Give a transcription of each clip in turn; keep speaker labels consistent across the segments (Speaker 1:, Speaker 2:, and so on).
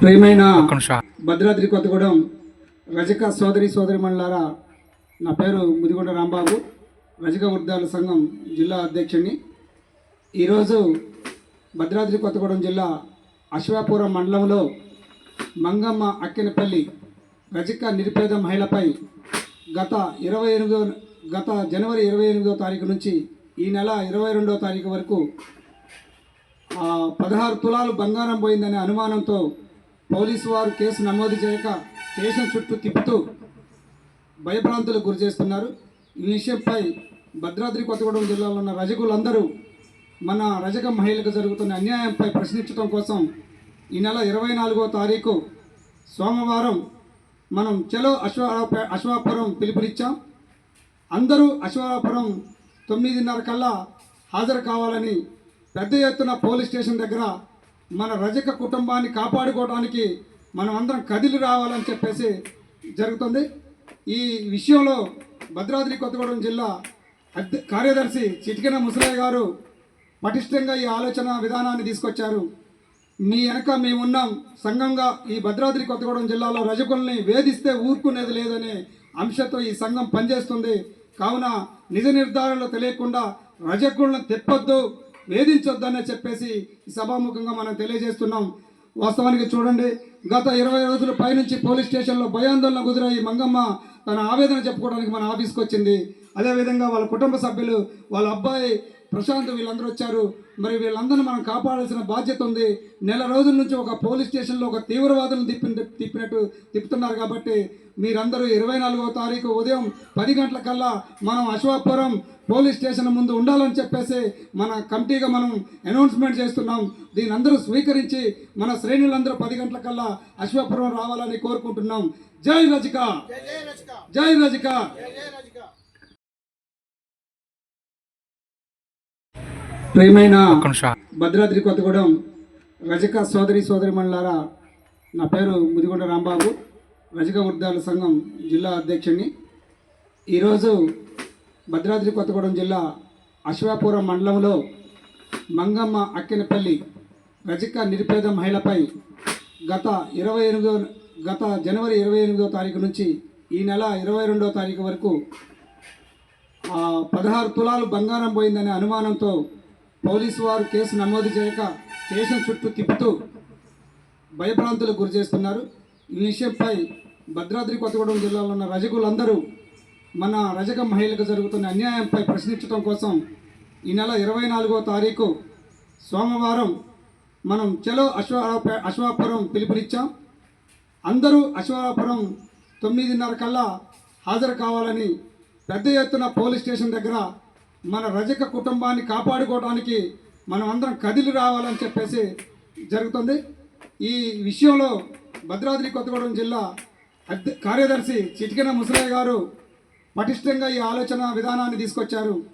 Speaker 1: ప్రియమైన భద్రాద్రి కొత్తగూడెం రజక సోదరి సోదరి మండలారా నా పేరు ముదిగొండ రాంబాబు రజక వృద్ధాల సంఘం జిల్లా అధ్యక్షుడిని. ఈరోజు భద్రాద్రి కొత్తగూడెం జిల్లా అశ్వాపురం మండలంలో మంగమ్మ అక్కినపల్లి రజక నిరుపేద మహిళపై గత ఇరవై ఎనిమిదో గత జనవరి ఇరవై ఎనిమిదో తారీఖు నుంచి ఈ నెల ఇరవై రెండో తారీఖు వరకు పదహారు తులాలు బంగారం పోయిందనే అనుమానంతో పోలీసు వారు కేసు నమోదు చేయక స్టేషన్ చుట్టూ తిప్పుతూ భయభ్రాంతులకు గురి చేస్తున్నారు. ఈ విషయంపై భద్రాద్రి కొత్తగూడెం జిల్లాలో ఉన్న రజకులందరూ మన రజక మహిళలకు జరుగుతున్న అన్యాయంపై ప్రశ్నించడం కోసం ఈ నెల ఇరవై నాలుగో తారీఖు సోమవారం మనం చలో అశ్వ అశ్వాపురం పిలుపునిచ్చాం. అందరూ అశ్వాపురం తొమ్మిదిన్నర కల్లా హాజరు కావాలని పెద్ద ఎత్తున పోలీస్ స్టేషన్ దగ్గర మన రజక కుటుంబాన్ని కాపాడుకోవడానికి మనం అందరం కదిలి రావాలని చెప్పేసి జరుగుతుంది. ఈ విషయంలో భద్రాద్రి కొత్తగూడెం జిల్లా కార్యదర్శి చిటికన ముసలయ్య గారు పటిష్టంగా ఈ ఆలోచన విధానాన్ని తీసుకొచ్చారు. మీ వెనక మేమున్నాం. సంఘంగా ఈ భద్రాద్రి కొత్తగూడెం జిల్లాలో రజకుల్ని వేధిస్తే ఊరుకునేది లేదనే అంశంతో ఈ సంఘం పనిచేస్తుంది. కావున నిజ నిర్ధారణలో తెలియకుండా రజకులను తెప్పొద్దు. వేధించొద్దనే చెప్పేసి సభాముఖంగా మనం తెలియజేస్తున్నాం. వాస్తవానికి చూడండి గత ఇరవై రోజుల పైనుంచి పోలీస్ స్టేషన్లో భయాందోళన కుదిరాయి మంగమ్మ తన ఆవేదన చెప్పుకోవడానికి మన ఆఫీస్కి వచ్చింది అదేవిధంగా వాళ్ళ కుటుంబ సభ్యులు వాళ్ళ అబ్బాయి ప్రశాంత్ వీళ్ళందరూ వచ్చారు. మరి వీళ్ళందరినీ మనం కాపాడాల్సిన బాధ్యత ఉంది. నెల రోజుల నుంచి ఒక పోలీస్ స్టేషన్లో ఒక తీవ్రవాదులను తిప్పి తిప్పినట్టు తిప్పుతున్నారు కాబట్టి మీరందరూ ఇరవై నాలుగో తారీఖు ఉదయం పది గంటల కల్లా మనం అశ్వాపురం పోలీస్ స్టేషన్ ముందు ఉండాలని చెప్పేసి మన కమిటీగా మనం అనౌన్స్మెంట్ చేస్తున్నాం. దీని అందరూ స్వీకరించి మన శ్రేణులందరూ పది గంటల కల్లా అశ్వాపురం రావాలని కోరుకుంటున్నాం. జై రజిక! జై రజిక!
Speaker 2: నిమిషం.
Speaker 1: భద్రాద్రి కొత్తగూడెం రజక సోదరి సోదరి మండలారా నా పేరు ముదిగొండ రాంబాబు రజక వృద్ధాల సంఘం జిల్లా అధ్యక్షుడిని ఈరోజు భద్రాద్రి కొత్తగూడెం జిల్లా అశ్వాపురం మండలంలో మంగమ్మ అక్కినపల్లి రజక నిరుపేద మహిళపై గత ఇరవై ఎనిమిదో గత జనవరి ఇరవై ఎనిమిదో తారీఖు నుంచి ఈ నెల ఇరవై రెండో తారీఖు వరకు పదహారు తులాలు బంగారం పోయిందనే అనుమానంతో పోలీసు వారు కేసు నమోదు చేయక స్టేషన్ చుట్టూ తిప్పుతూ భయభ్రాంతులకు గురి చేస్తున్నారు. ఈ విషయంపై భద్రాద్రి కొత్తగూడెం జిల్లాలో ఉన్న రజకులందరూ మన రజక మహిళలకు జరుగుతున్న అన్యాయంపై ప్రశ్నించడం కోసం ఈ నెల ఇరవై నాలుగో తారీఖు సోమవారం మనం చలో అశ్వ అశ్వాపురం పిలుపునిచ్చాం. అందరూ అశ్వాపురం తొమ్మిదిన్నర కల్లా హాజరు కావాలని పెద్ద ఎత్తున పోలీస్ స్టేషన్ దగ్గర మన రజక కుటుంబాన్ని కాపాడుకోవడానికి మనం అందరం కదిలి రావాలని చెప్పేసి జరుగుతుంది. ఈ విషయంలో భద్రాద్రి కొత్తగూడెం జిల్లా కార్యదర్శి చిటికెన ముసలయ్య గారు పటిష్టంగా ఈ ఆలోచన విధానాన్ని తీసుకొచ్చారు.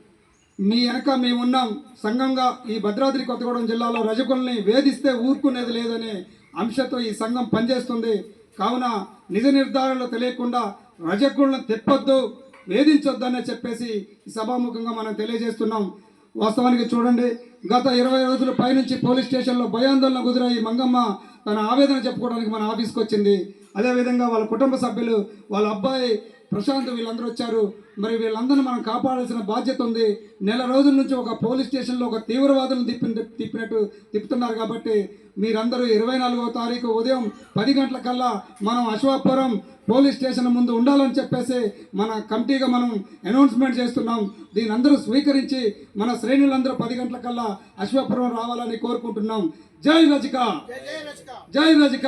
Speaker 1: మీ వెనక మేమున్నాం సంఘంగా ఈ భద్రాద్రి కొత్తగూడెం జిల్లాలో రజకుల్ని వేధిస్తే ఊరుకునేది లేదనే అంశంతో ఈ సంఘం పనిచేస్తుంది. కావున నిజ నిర్ధారణలో తెలియకుండా రజకులను తెప్పొద్దు. వేధించొద్దని చెప్పేసి సభాముఖంగా మనం తెలియజేస్తున్నాం. వాస్తవానికి చూడండి గత ఇరవై రోజుల పైనుంచి పోలీస్ స్టేషన్లో భయాందోళన కుదిరాయి మంగమ్మ తన ఆవేదన చెప్పుకోవడానికి మన ఆఫీస్కి వచ్చింది. అదేవిధంగా వాళ్ళ కుటుంబ సభ్యులు వాళ్ళ అబ్బాయి ప్రశాంత్ వీళ్ళందరూ వచ్చారు. మరి వీళ్ళందరినీ మనం కాపాడాల్సిన బాధ్యత ఉంది. నెల రోజుల నుంచి ఒక పోలీస్ స్టేషన్లో ఒక తీవ్రవాదులను తిప్పి తిప్పినట్టు తిప్పుతున్నారు కాబట్టి మీరందరూ ఇరవై నాలుగో తారీఖు ఉదయం పది గంటల కల్లా మనం అశ్వాపురం పోలీస్ స్టేషన్ ముందు ఉండాలని చెప్పేసి మన కమిటీగా మనం అనౌన్స్మెంట్ చేస్తున్నాం. దీని అందరూ స్వీకరించి మన శ్రేణులందరూ పది గంటల కల్లా అశ్వాపురం రావాలని కోరుకుంటున్నాం. జై రజిక! జై రజిక.